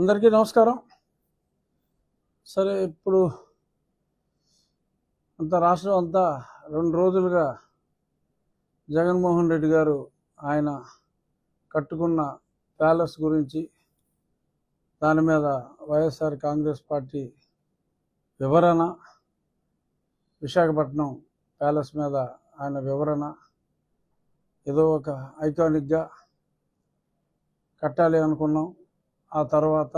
అందరికీ నమస్కారం. సరే ఇప్పుడు అంత రాష్ట్రం అంతా రెండు రోజులుగా జగన్మోహన్ రెడ్డి గారు ఆయన కట్టుకున్న ప్యాలెస్ గురించి దాని మీద వైఎస్ఆర్ కాంగ్రెస్ పార్టీ వివరణ విశాఖపట్నం ప్యాలెస్ మీద ఆయన వివరణ ఏదో ఒక ఐకానిక్గా కట్టాలి అనుకున్నాం. ఆ తర్వాత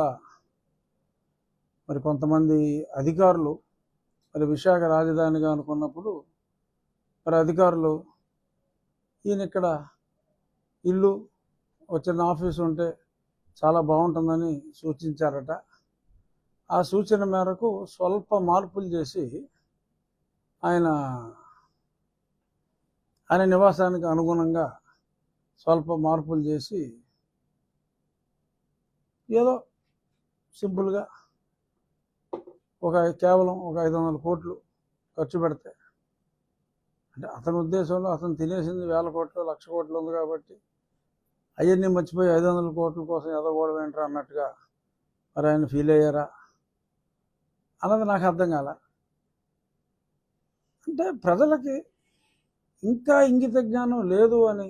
మరి కొంతమంది అధికారులు మరి విశాఖ రాజధానిగా అనుకున్నప్పుడు మరి అధికారులు ఈయన ఇక్కడ ఇల్లు వచ్చిన ఆఫీస్ ఉంటే చాలా బాగుంటుందని సూచించారట. ఆ సూచన మేరకు స్వల్ప మార్పులు చేసి ఆయన ఆయన నివాసానికి అనుగుణంగా స్వల్ప మార్పులు చేసి ఏదో సింపుల్గా ఒక కేవలం ఒక ఐదు వందల కోట్లు ఖర్చు పెడితే అంటే అతని ఉద్దేశంలో అతను తినేసింది వేల కోట్లు లక్ష కోట్లు ఉంది కాబట్టి అవన్నీ మర్చిపోయి ఐదు వందల కోట్ల కోసం ఎదగోవడం ఏంట్రా అన్నట్టుగా మరి ఆయన ఫీల్ అయ్యారా? అన్నది నాకు అర్థం కాల. అంటే ప్రజలకి ఇంకా ఇంగిత జ్ఞానం లేదు అని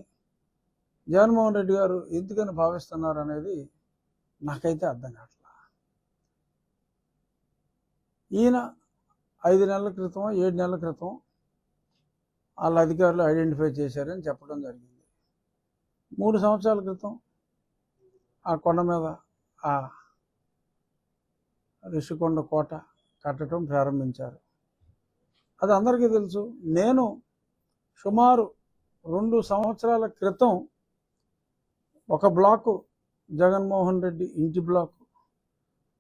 జగన్మోహన్ రెడ్డి గారు ఎందుకని భావిస్తున్నారు అనేది నాకైతే అర్థం కావట్లా. ఈయన ఐదు నెలల క్రితం ఏడు నెలల క్రితం వాళ్ళ అధికారులు ఐడెంటిఫై చేశారని చెప్పడం జరిగింది. మూడు సంవత్సరాల క్రితం ఆ కొండ మీద ఆ రిషికొండ కోట కట్టడం ప్రారంభించారు. అది అందరికీ తెలుసు. నేను సుమారు రెండు సంవత్సరాల క్రితం ఒక బ్లాకు జగన్మోహన్ రెడ్డి ఇంటి బ్లాకు.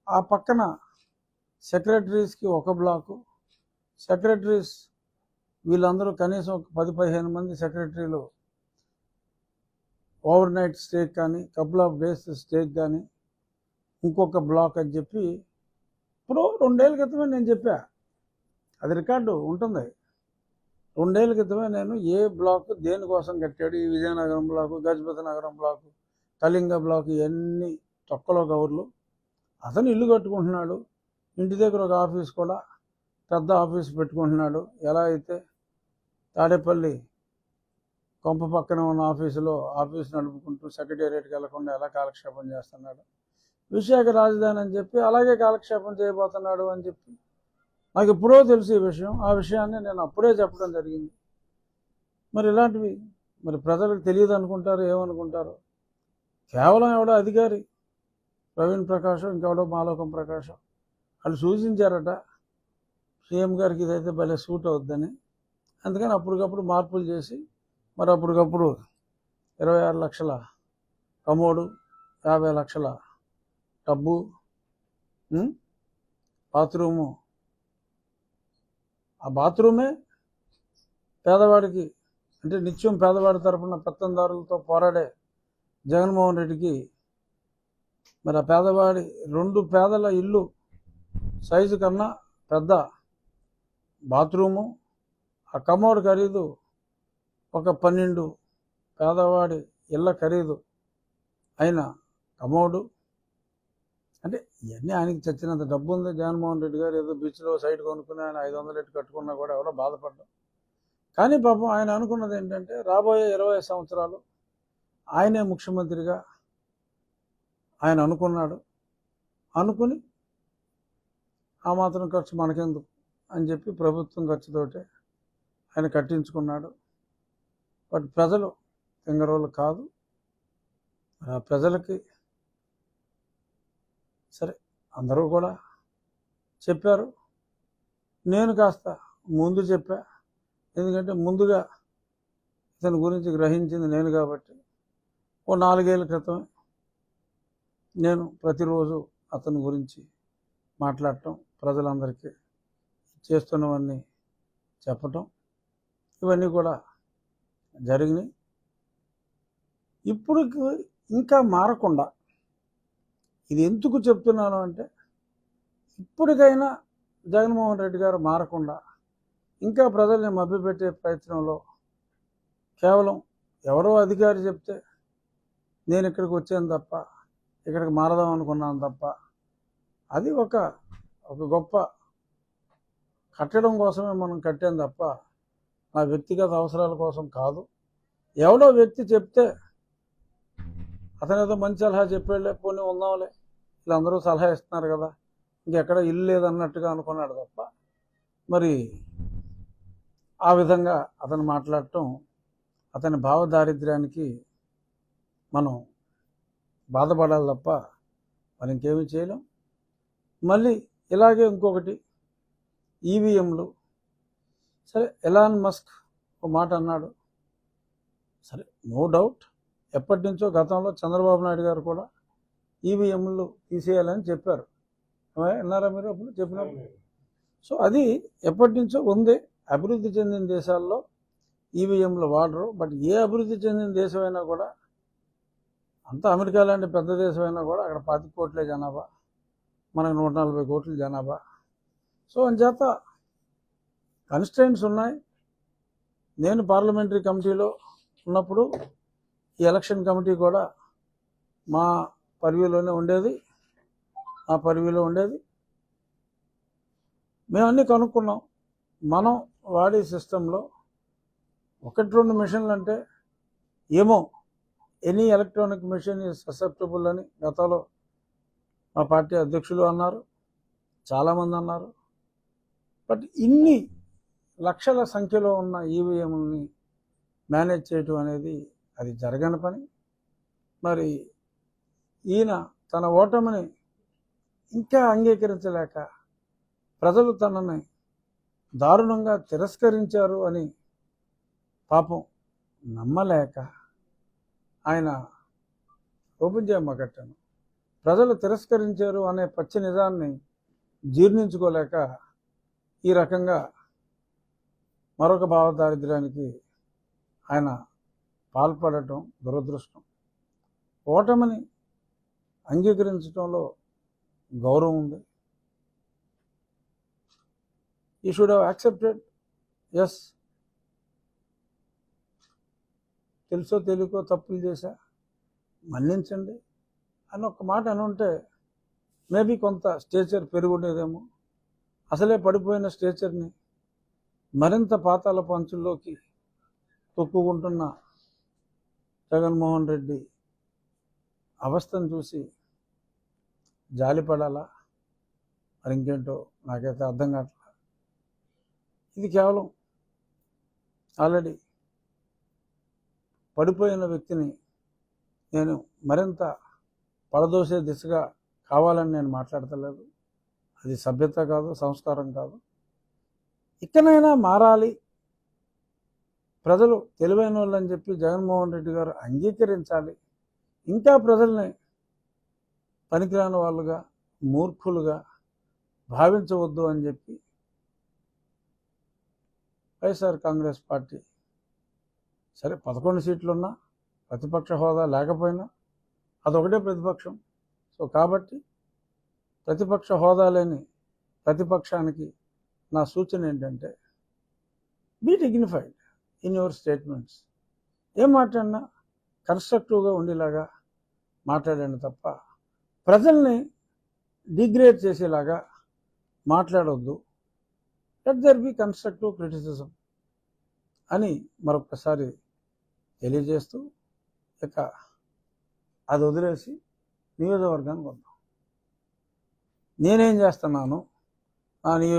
ఆ పక్కన సెక్రటరీస్కి ఒక బ్లాకు. సెక్రటరీస్ వీళ్ళందరూ కనీసం ఒక పది పదిహేను మంది సెక్రటరీలు ఓవర్ నైట్ స్టేక్ కానీ కపుల్ ఆఫ్ డేస్ స్టేక్ కానీ ఇంకొక బ్లాక్ అని చెప్పి ఇప్పుడు రెండేళ్ళ క్రితమే నేను చెప్పా. అది రికార్డు ఉంటుంది. రెండేళ్ళ క్రితమే నేను ఏ బ్లాక్ దేనికోసం కట్టాడు? ఈ విజయనగరం బ్లాకు గజపతి నగరం బ్లాకు కళింగ బ్లాక్ ఇవన్నీ తొక్కలో కవర్లు. అతను ఇల్లు కట్టుకుంటున్నాడు. ఇంటి దగ్గర ఒక ఆఫీస్ కూడా పెద్ద ఆఫీస్ పెట్టుకుంటున్నాడు. ఎలా అయితే తాడేపల్లి కొంప పక్కన ఉన్న ఆఫీసులో ఆఫీస్ నడుపుకుంటూ సెక్రటేరియట్కి వెళ్ళకుండా ఎలా కాలక్షేపం చేస్తున్నాడు? విశాఖ రాజధాని అని చెప్పి అలాగే కాలక్షేపం చేయబోతున్నాడు అని చెప్పి నాకు ఎప్పుడో తెలుసు ఈ విషయం. ఆ విషయాన్ని నేను అప్పుడే చెప్పడం జరిగింది. మరి ఇలాంటివి మరి ప్రజలకు తెలియదు అనుకుంటారు ఏమనుకుంటారు కేవలం ఎవడో అధికారి ప్రవీణ్ ప్రకాశం ఇంకెవడో మాలోకం ప్రకాశం. వాళ్ళు సూచించారట సీఎం గారికి ఇదైతే భలే సూట్ అవుద్దని. అందుకని అప్పటికప్పుడు మార్పులు చేసి మరి అప్పటికప్పుడు ఇరవై ఆరు లక్షల కమోడు యాభై లక్షల టబ్బు బాత్రూము. ఆ బాత్రూమే పేదవాడికి అంటే నిత్యం పేదవాడి తరపున పెత్తందారులతో పోరాడే జగన్మోహన్ రెడ్డికి మరి ఆ పేదవాడి రెండు పేదల ఇల్లు సైజు కన్నా పెద్ద బాత్రూము ఆ కమోడ్ ఖరీదు ఒక పన్నెండు పేదవాడి ఇళ్ళ ఖరీదు అయిన కమోడు. అంటే ఇవన్నీ ఆయనకి చచ్చినంత డబ్బు ఉంది. జగన్మోహన్ రెడ్డి గారు ఏదో బీచ్లో సైడ్ కొనుక్కుని ఆయన ఐదు వందలు ఎట్టు కట్టుకున్నా కూడా ఎవరో బాధపడ్డాం కానీ పాపం ఆయన అనుకున్నది ఏంటంటే రాబోయే ఇరవై సంవత్సరాలు ఆయనే ముఖ్యమంత్రిగా ఆయన అనుకున్నాడు. అనుకుని ఆ మాత్రం ఖర్చు మనకెందుకు అని చెప్పి ప్రభుత్వం ఖర్చుతోటే ఆయన కట్టించుకున్నాడు. బట్ ప్రజలు తింగరోళ్ళు కాదు. మరి ఆ ప్రజలకి సరే అందరూ కూడా చెప్పారు. నేను కాస్త ముందు చెప్పా. ఎందుకంటే ముందుగా ఇతని గురించి గ్రహించింది నేను కాబట్టి ఓ నాలుగేళ్ళ క్రితం నేను ప్రతిరోజు అతని గురించి మాట్లాడటం ప్రజలందరికీ చేస్తున్నవన్నీ చెప్పటం ఇవన్నీ కూడా జరిగినాయి. ఇప్పుడు ఇంకా మారకుండా ఇది ఎందుకు చెప్తున్నాను అంటే ఇప్పటికైనా జగన్మోహన్ రెడ్డి గారు మారకుండా ఇంకా ప్రజల్ని మభ్యపెట్టే ప్రయత్నంలో కేవలం ఎవరో అధికారి చెప్తే నేను ఇక్కడికి వచ్చాను తప్ప ఇక్కడికి మారదాం అనుకున్నాను తప్ప అది ఒక ఒక గొప్ప కట్టడం కోసమే మనం కట్టాం తప్ప నా వ్యక్తిగత అవసరాల కోసం కాదు. ఎవడో వ్యక్తి చెప్తే అతను ఏదో మంచి సలహా చెప్పాడులే పోనీ ఉందాంలే వీళ్ళందరూ సలహా ఇస్తున్నారు కదా ఇంకెక్కడ ఇల్లు లేదన్నట్టుగా అనుకున్నాడు తప్ప మరి ఆ విధంగా అతను మాట్లాడటం అతని భావదారిద్ర్యానికి మనం బాధపడాలి తప్ప మరి ఇంకేమీ చేయలేం. మళ్ళీ ఇలాగే ఇంకొకటి ఈవీఎంలు. సరే ఎలాన్ మస్క్ ఒక మాట అన్నాడు. సరే నో డౌట్ ఎప్పటి నుంచో గతంలో చంద్రబాబు నాయుడు గారు కూడా ఈవీఎంలు తీసేయాలని చెప్పారు. విన్నారా మీరు అప్పుడు చెప్పినప్పుడు? సో అది ఎప్పటి నుంచో ఉంది. అభివృద్ధి చెందిన దేశాల్లో ఈవీఎంలు వాడరు. బట్ ఏ అభివృద్ధి చెందిన దేశమైనా కూడా అంత అమెరికా లాంటి పెద్ద దేశమైనా కూడా అక్కడ పాతి కోట్లే జనాభా. మనకు నూట నలభై కోట్ల జనాభా. సో అంచేత కన్స్టెంట్స్ ఉన్నాయి. నేను పార్లమెంటరీ కమిటీలో ఉన్నప్పుడు ఈ ఎలక్షన్ కమిటీ కూడా మా పరివిలోనే ఉండేది. ఆ పరివిలో ఉండేది. మేము అన్నీ కనుక్కున్నాం. మనం వాడే సిస్టంలో ఒకటి రెండు మిషన్లు అంటే ఏమో any electronic machine is susceptible అని గతంలో మా పార్టీ అధ్యక్షులు అన్నారు చాలామంది అన్నారు. బట్ ఇన్ని లక్షల సంఖ్యలో ఉన్న ఈవీఎంని మేనేజ్ చేయటం అనేది అది జరగని పని. మరి ఈయన తన ఓటమిని ఇంకా అంగీకరించలేక ప్రజలు తనని దారుణంగా తిరస్కరించారు అని పాపం నమ్మలేక ఆయన ఓపెన్ చేయమ్మ కట్టాను. ప్రజలు తిరస్కరించారు అనే పచ్చి నిజాన్ని జీర్ణించుకోలేక ఈ రకంగా మరొక భావదారిద్ర్యానికి ఆయన పాల్పడటం దురదృష్టం. ఓటమిని అంగీకరించడంలో గౌరవం ఉంది. ఈ షుడ్ హ్యావ్ యాక్సెప్టెడ్ ఎస్ తెలుసో తెలియకో తప్పులు చేశా? మన్నించండి. అని ఒక మాట అని ఉంటే మేబీ కొంత స్టేచర్ పెరుగుండేదేమో. అసలే పడిపోయిన స్టేచర్ని మరింత పాతాల పంచుల్లోకి తొక్కుకుంటున్న జగన్మోహన్ రెడ్డి అవస్థను చూసి జాలిపడాలా? మరి ఇంకేంటో నాకైతే అర్థం కావట్లేదు ఇది కేవలం ఆల్రెడీ పడిపోయిన వ్యక్తిని నేను మరింత పడదోసే దిశగా కావాలని నేను మాట్లాడతలేదు. అది సభ్యత కాదు సంస్కారం కాదు. ఇకనైనా మారాలి. ప్రజలు తెలివైన వాళ్ళని చెప్పి జగన్మోహన్ రెడ్డి గారు అంగీకరించాలి. ఇంకా ప్రజల్ని పనికిరాని వాళ్ళుగా మూర్ఖులుగా భావించవద్దు అని చెప్పి వైఎస్ఆర్ కాంగ్రెస్ పార్టీ సరే పదకొండు సీట్లున్నా ప్రతిపక్ష హోదా లేకపోయినా అదొకటే ప్రతిపక్షం. సో కాబట్టి ప్రతిపక్ష హోదా లేని ప్రతిపక్షానికి నా సూచన ఏంటంటే be dignified in your statements ఏం మాట్లాడినా కన్స్ట్రక్టివ్గా ఉండేలాగా మాట్లాడండి తప్ప ప్రజల్ని డిగ్రేడ్ చేసేలాగా మాట్లాడొద్దు. Let there be constructive criticism అని మరొకసారి తెలియజేస్తూ ఇక అది వదిలేసి నియోజకవర్గానికి వద్దాం. నేనేం చేస్తున్నాను? నా నియో